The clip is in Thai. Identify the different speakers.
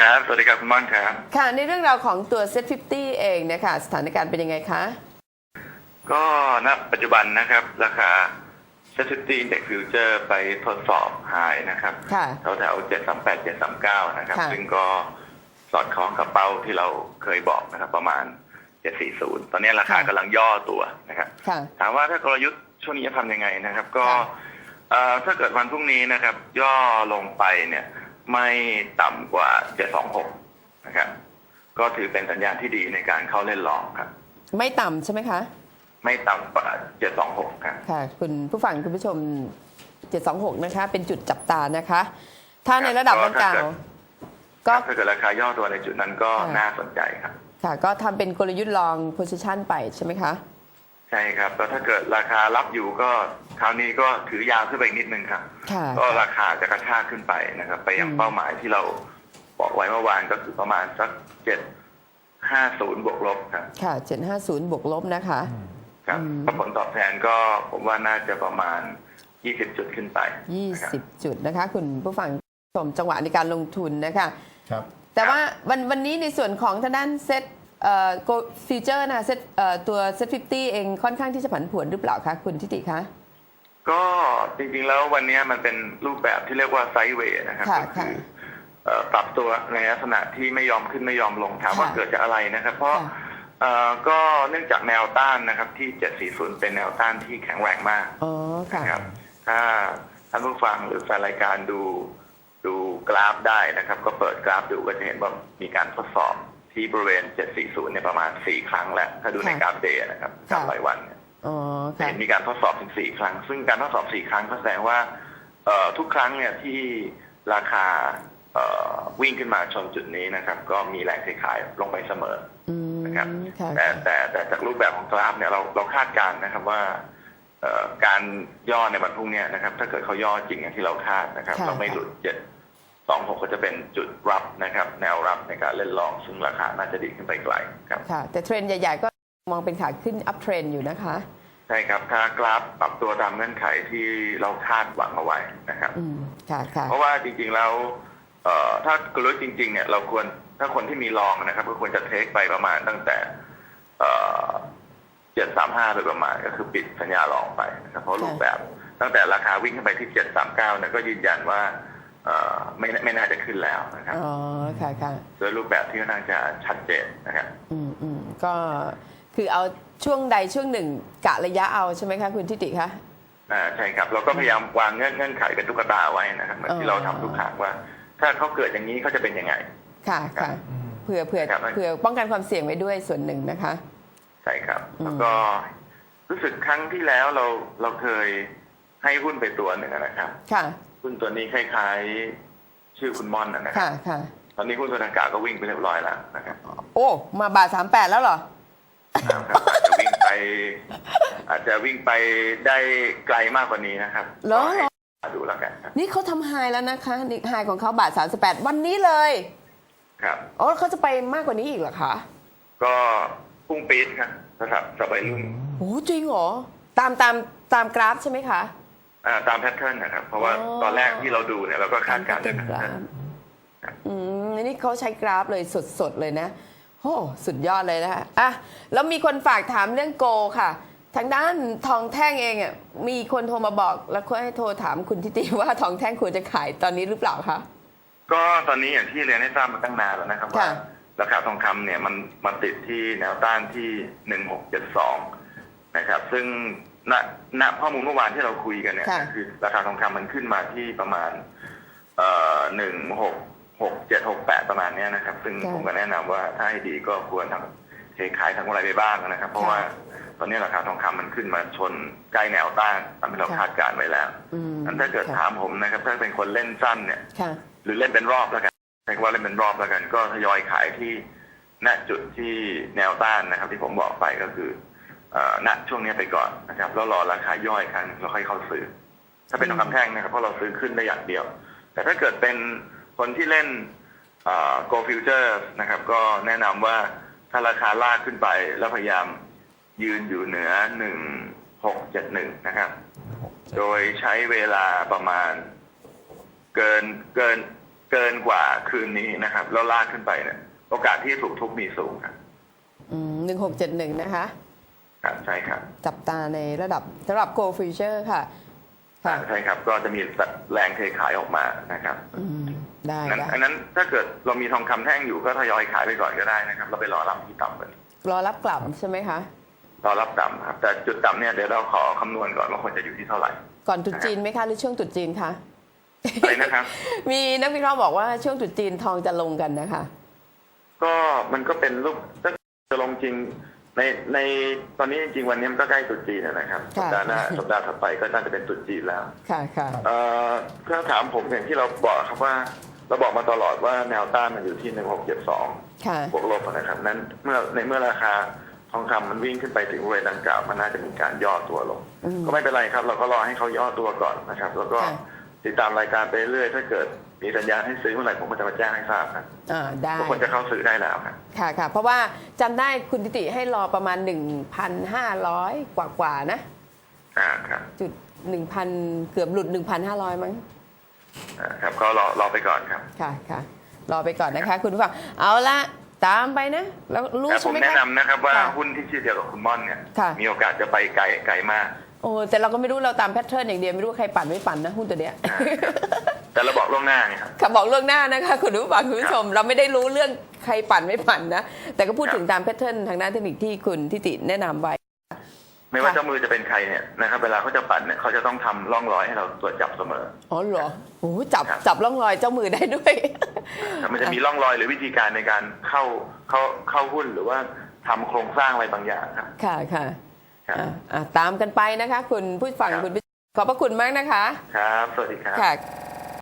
Speaker 1: ครับ สวัสดีครับคุณม่อนครับ
Speaker 2: ค่ะ ในเรื่องราวของตัว Set 50 เองเนะคะสถานการณ์เป็นยังไงคะ
Speaker 1: ก็ณปัจจุบันนะครับ ราคา s e t i Index Future ไปทดสอบหายนะครับ
Speaker 2: ค่ะ
Speaker 1: แถวแถว738 739 นะครับ
Speaker 2: ค่ะ
Speaker 1: ซึ่งก็สอดคล้องกับเป้าที่เราเคยบอกนะครับ ประมาณ 740 ตอนนี้ราคากำลังย่อตัวนะครับ
Speaker 2: ค่ะ
Speaker 1: ถามว่าถ้ากลยุทธ์ช่วงนี้จะทำยังไงนะครับ ก็
Speaker 2: ค่ะ
Speaker 1: เอ่อถ้าเกิดวันพรุ่งนี้นะครับ ย่อลงไปเนี่ย ไม่ต่ำกว่า 726 นะครับ ก็ถือเป็นสัญญาณที่ดีในการเข้าเล่นลองครับ
Speaker 2: ไม่ต่ำใช่ไหมคะ
Speaker 1: ไม่ต่ำกว่า 726 ครับ
Speaker 2: ค่ะ คุณผู้ฟังคุณผู้ชม 726 นะคะ เป็นจุดจับตานะคะ ถ้าในระดับดังกล่าวก็
Speaker 1: ถ้าเกิดราคาย่อตัวในจุดนั้นก็
Speaker 2: ค่ะ
Speaker 1: น่าสนใจครับ
Speaker 2: ค่ะ ก็ทำเป็นกลยุทธ์ลอง position ไปใช่ไหมคะ
Speaker 1: ใช่ครับก็ถ้าเกิดราคารับอยู่ก็คราวนี้ก็ถือยาวขึ้นไปอีกนิดนึงครับ
Speaker 2: ค่ะ
Speaker 1: ก็ราคาจะกระชากขึ้นไปนะครับ ไปยัง
Speaker 2: อืม
Speaker 1: เป้าหมายที่เราบอกไว้เมื่อวานก็คือประมาณสักเจ็ดห้าศูนย์บวกลบครับ
Speaker 2: ค่ะ750บวกลบนะคะ
Speaker 1: ครับ
Speaker 2: อืม
Speaker 1: ผลตอบแทนก็ผมว่าน่าจะประมาณยี่สิบจุดขึ้นไปนะครับ
Speaker 2: 20จุดนะคะ คุณผู้ฟังชมจังหวะในการลงทุนนะคะ
Speaker 3: ครับ
Speaker 2: แต่ว่าวันวันนี้ในส่วนของทางด้านเซ็ตเอ่อ ฟิวเจอร์นะเซ็ตเอ่อตัวเซ็ต50เองค่อนข้างที่จะผันผวนหรือเปล่าคะคุณทิติคะ
Speaker 1: ก็จริงๆแล้ววันนี้มันเป็นรูปแบบที่เรียกว่าไซด์เวย์นะครับ
Speaker 2: ค่ะ
Speaker 1: ก็คื
Speaker 2: ค่ะ
Speaker 1: อเอ่อปรับตัวในลักษณะที่ไม่ยอมขึ้นไม่ยอมลงถามว่า
Speaker 2: ค่ะ
Speaker 1: เกิดจากอะไรนะครับ เพราะ
Speaker 2: ค่ะ
Speaker 1: เอ่อก็เนื่องจากแนวต้านนะครับที่ 740 เป็นแนวต้านที่แข็งแรงมาก
Speaker 2: อ๋อค่ะ
Speaker 1: นะครับถ้าท่านผู้ฟังหรือแฟนรายการดูดูกราฟได้นะครับ ก็เปิดกราฟดูก็จะเห็นว่ามีการทดสอบ ที่บริเวณ 740 เนี่ยประมาณ 4 ครั้งแล้ว ถ้าดูใน
Speaker 2: ค่ะ
Speaker 1: กราฟเดย์นะครับกราฟ
Speaker 2: ค่ะ
Speaker 1: รายวันเนี่ย
Speaker 2: อ๋อ
Speaker 1: จะ
Speaker 2: ค่ะ
Speaker 1: เห็นมีการทดสอบถึง 4 ครั้ง ซึ่งการทดสอบ 4 ครั้งก็แสดงว่าเอ่อทุกครั้งเนี่ยที่ราคาเอ่อวิ่งขึ้นมาชนจุดนี้นะครับ ก็มีแรงเทขายลงไปเสมอ
Speaker 2: อืม
Speaker 1: นะครับ
Speaker 2: ค่ะ
Speaker 1: แต่แต่แต่จากรูปแบบของกราฟเนี่ยเราเราคาดการณ์นะครับว่าเอ่อการย่อในวันพรุ่งเนี้นะครับ ถ้าเกิดเขาย่อจริงอย่างที่เราคาดนะครับ
Speaker 2: ค่ะ
Speaker 1: เราไม่หลุดเจ็ด สองหกก็จะเป็นจุดรับนะครับ แนวรับในการเล่นลองซึ่งราคาน่าจะดีขึ้นไปไกลครับ
Speaker 2: ค่ะ แต่เทรนด์ใหญ่ ๆ ก็มองเป็นขาขึ้นอัพเทรนด์อยู่นะคะ
Speaker 1: ใช่ครับถ้ากราฟปรับตัวตามเงื่อนไขที่เราคาดหวังเอาไว้นะครับ
Speaker 2: อืมค่ะค่ะ
Speaker 1: เพราะว่าจริงๆแล้วเอ่อถ้ากลยุทธ์จริง ๆ เนี่ยเราควรถ้าคนที่มีลองนะครับ ก็ควรจะเทคไปประมาณตั้งแต่เจ็ดสามห้าโดยประมาณก็คือปิดสัญญาลองไปนะครับเพราะรูปแบบตั้งแต่ราคาวิ่งขึ้นไปที่เจ็ดสามเก้าเนี่ยก็ยืนยันว่าเอ่อ ไม่ไม่น่าจะขึ้นแล้วนะครับ
Speaker 2: อ๋อค่ะค่ะ
Speaker 1: โดยรูปแบบที่ค่อนข้างจะชัดเจนนะครับ
Speaker 2: อืมอืมก็คือเอาช่วงใดช่วงหนึ่งกะระยะเอาใช่ไหมคะคุณทิติคะ
Speaker 1: อ่าใช่ครับ เราก็พยายามวางเงื่อนเงื่อนไขเป็นตุ๊กตาไว้นะครับเหมือนที่
Speaker 2: อ๋อ
Speaker 1: เราทำทุกครั้งว่า ถ้าเขาเกิดอย่างนี้เขาจะเป็นยังไง
Speaker 2: ค่ะค่ะ
Speaker 3: อืม
Speaker 2: เผื่อเผื่อ
Speaker 1: ครับ
Speaker 2: เผื่อป้องกันความเสี่ยงไว้ด้วยส่วนหนึ่งนะคะ
Speaker 1: ใช่ครับ
Speaker 2: อืม
Speaker 1: แล้วก็รู้สึกครั้งที่แล้วเราเราเคยให้หุ้นไปตัวหนึ่งนะครับ
Speaker 2: ค่ะ
Speaker 1: หุ้นตัวนี้คล้ายๆ ชื่อคุณม่อนนะครั
Speaker 2: ค่ะ
Speaker 1: บ
Speaker 2: ค่ะ
Speaker 1: ตอนนี้หุ้นตัวดังกล่าวก็วิ่งไปเรียบร้อยแล้วนะครับ
Speaker 2: โอ้ มาบาทสามแปดแล้วเหรอ
Speaker 1: ครับอาจจะวิ่งไป อาจจะวิ่งไปได้ไกลมากกว่านี้นะครับ
Speaker 2: เหรอ
Speaker 1: ก็ให้ดูแล้วกันครับ
Speaker 2: นี่เขาทำไฮแล้วนะคะนี่ไฮของเขาบาท38วันนี้เลย
Speaker 1: ครับ
Speaker 2: อ๋อเขาจะไปมากกว่านี้อีกเหรอคะ
Speaker 1: ก็พุ่งปี๊ดครับสำหรับสบายรุ่น
Speaker 2: โอ้จริงเหรอ ตามตามตามกราฟใช่ไหมคะ
Speaker 1: อ่าตามแพทเทิร์นนะครับ เพราะว่า
Speaker 2: อ๋อ
Speaker 1: ตอนแรกที่เราดูเนี่ยเราก็คาดการณ์
Speaker 2: ต
Speaker 1: ด้ว
Speaker 2: ม
Speaker 1: ย
Speaker 2: กรา
Speaker 1: แพท
Speaker 2: ฟ
Speaker 1: เทิร์น
Speaker 2: อืมนี่เขาใช้กราฟเลยสดๆเลยนะโอ้สุดยอดเลยนะคะอะแล้วมีคนฝากถามเรื่องโกค่ะ ทางด้านทองแท่งเองอะมีคนโทรมาบอกแล้วก็ให้โทรถามคุณทิติว่าทองแท่งควรจะขายตอนนี้หรือเปล่าคะ
Speaker 1: ก็ตอนนี้อย่างที่เรียนให้ทราบมาตั้งนานแล้วนะครับว่า
Speaker 2: ค่ะ
Speaker 1: ราคาทองคำเนี่ยมันมาติดที่แนวต้านที่หนึ่งหกเจ็ดสองนะครับ ซึ่ง ณณข้อมูลเมื่อวานที่เราคุยกันเนี่ย
Speaker 2: ค่ะ
Speaker 1: คือราคาทองคำมันขึ้นมาที่ประมาณ เอ่อหนึ่งหกหกเจ็ดหกแปดประมาณเนี้ยนะครับ ซึ่งผมก็แนะนำว่าถ้าให้ดีก็ควรทำเทขายทำอะไรไปบ้างนะครับ เพราะว่าตอนนี้ราคาทองคำมันขึ้นมาชนใกล้แนวต้านตามที่เราคาดการณ์ไว้แล้ว
Speaker 2: อืม
Speaker 1: อันถ้าเกิด
Speaker 2: ค่ะ
Speaker 1: ถามผมนะครับ ถ้าเป็นคนเล่นสั้นเนี่ย
Speaker 2: ค่ะ
Speaker 1: หรือเล่นเป็นรอบแล้วกันใช้คำว่าเล่นเป็นรอบแล้วกัน ก็ทยอยขายที่ณจุดที่แนวต้านนะครับ ที่ผมบอกไปก็คือเอ่อ ณช่วงนี้ไปก่อนนะครับแล้วรอราคาย่อยครั้งแล้วค่อยเข้าซื้อ ถ้าเป็นทองคำแท่งนะครับเพราะเราซื้อขึ้นได้อย่างเดียว แต่ถ้าเกิดเป็นคนที่เล่นเอ่อ go future นะครับ ก็แนะนำว่าถ้าราคาลากขึ้นไปแล้วพยายามยืนอยู่เหนือหนึ่งหกเจ็ดหนึ่งนะครับ โดยใช้เวลาประมาณเกินเกินเเกินกว่าคืนนี้นะครับ แล้วลากขึ้นไปเนี่ย โอกาสที่ถูกทุบมีสูงครับ
Speaker 2: หนึ่งหกเจ็ดหนึ่งนะคะ
Speaker 1: ครับใช่ครับ
Speaker 2: จับตาในระดับสำหรับ Go Future ค่ะค่ะ
Speaker 1: ใช่ครับ ก็จะมีแรงเทขายออกมานะครับ
Speaker 2: อืมได้
Speaker 1: นั้น
Speaker 2: ได้
Speaker 1: อันนั้นถ้าเกิดเรามีทองคำแท่งอยู่ก็ทยอยขายไปก่อนก็ได้นะครับ เราไปรอรับที่ต่ำกัน
Speaker 2: รอรับกลับใช่ไหมคะ
Speaker 1: รอรับต่ำครับแต่จุดต่ำเนี่ยเดี๋ยวเราขอคำนวณก่อนว่าควรจะอยู่ที่เท่าไหร่
Speaker 2: ก่อนตรุษจีนไหมคะหรือช่วงตรุษจีนคะ
Speaker 1: อะไรนะครับ
Speaker 2: มีนักวิเคราะห์บอกว่าช่วงตรุษจีนทองจะลงกันนะคะ
Speaker 1: ก็มันก็เป็นรูปถ้าจะลงจริง ในในตอนนี้จริงๆวันนี้มันก็ใกล้ตรุษจีนแล้วนะครับ
Speaker 2: ค่ะ
Speaker 1: สัปดาห์หน้าสัปดาห์ถัดไปก็น่าจะเป็นตรุษจีนแล้ว
Speaker 2: ค่ะค่ะ
Speaker 1: เอ่อถ้าถามผมอย่างที่เราบอกครับว่าเราบอกมาตลอดว่าแนวต้านมันอยู่ที่หนึ่งหกเจ็ดสอง
Speaker 2: ค่ะ
Speaker 1: บวกลบนะครับ นั้นเมื่อในเมื่อราคาทองคำมันวิ่งขึ้นไปถึงบริเวณดังกล่าวมันน่าจะมีการย่อตัวลง
Speaker 2: อืม
Speaker 1: ก็ไม่เป็นไรครับ เราก็รอให้เขาย่อตัวก่อนนะครับ แล้วก็
Speaker 2: ค่ะ
Speaker 1: ติดตามรายการไปเรื่อยถ้าเกิดมีสัญญาณให้ซื้อเมื่อไหร่ผมก็จะมาแจ้งให้ทราบครับ
Speaker 2: อ่าได้
Speaker 1: ทุกคนจะเข้าซื้อได้แล้วครับ
Speaker 2: ค่ะค่ะเพราะว่าจำได้คุณทิติให้รอประมาณ 1,500 กว่ากว่าๆนะ
Speaker 1: อ่าครับ
Speaker 2: จุด 1,000 เกือบหลุด 1,500 มั้ง
Speaker 1: อ่าครับก็รอรอไปก่อนครับ
Speaker 2: ค่ะค่ะรอไปก่อนนะคะ คุณผู้ฟังเอาละตามไปนะ แล้วรู้
Speaker 1: แต่ผ
Speaker 2: ใช่
Speaker 1: ม
Speaker 2: ไหม
Speaker 1: แนะครับนำนะครับว่า
Speaker 2: ค่ะ
Speaker 1: หุ้นที่ชื่อเดียวกับคุณม่อนเนี่ย
Speaker 2: ค่ะ
Speaker 1: มีโอกาสจะไปไกลไกลมาก
Speaker 2: โอ้แต่เราก็ไม่รู้เราตามแพทเทิร์นอย่างเดียวไม่รู้ว่าใครปั่นไม่ปั่นนะหุ้นตัวเนี้ย
Speaker 1: อ่าครับแต่เราบอกล่วงหน้าไงครับ
Speaker 2: ค่ะบอกล่วงหน้านะคะคุณผู้ฟังคุณผู้ชม เราไม่ได้รู้เรื่องใครปั่นไม่ปั่นนะ แต่ก็พูด
Speaker 1: ครับ
Speaker 2: ถึงตามแพทเทิร์นทางด้านเทคนิคที่คุณทิติแนะนำไว้
Speaker 1: ไม่ว่า
Speaker 2: ค่ะ
Speaker 1: เจ้ามือจะเป็นใครเนี่ยนะครับเวลาเขาจะปั่นเนี่ยเขาจะต้องทำร่องรอยให้เราตรวจจับเสมอ
Speaker 2: อ๋อเหรอโอ้จับ
Speaker 1: ครับ
Speaker 2: จับร่องรอยเจ้ามือได้ด้วย
Speaker 1: ครับมันจะมีร่องรอยหรือวิธีการในการเข้าเข้าเข้าหุ้นหรือว่าทำโครงสร้างอะไรบางอย่างครับ
Speaker 2: ค่ะค่ะ
Speaker 1: ครับ
Speaker 2: อะอะตามกันไปนะคะ คุณผู้ฟัง
Speaker 1: ครับ
Speaker 2: คุณผู้ขอบพระคุณมากนะคะ
Speaker 1: ครับ สวัสดีครับ
Speaker 2: ค่ะ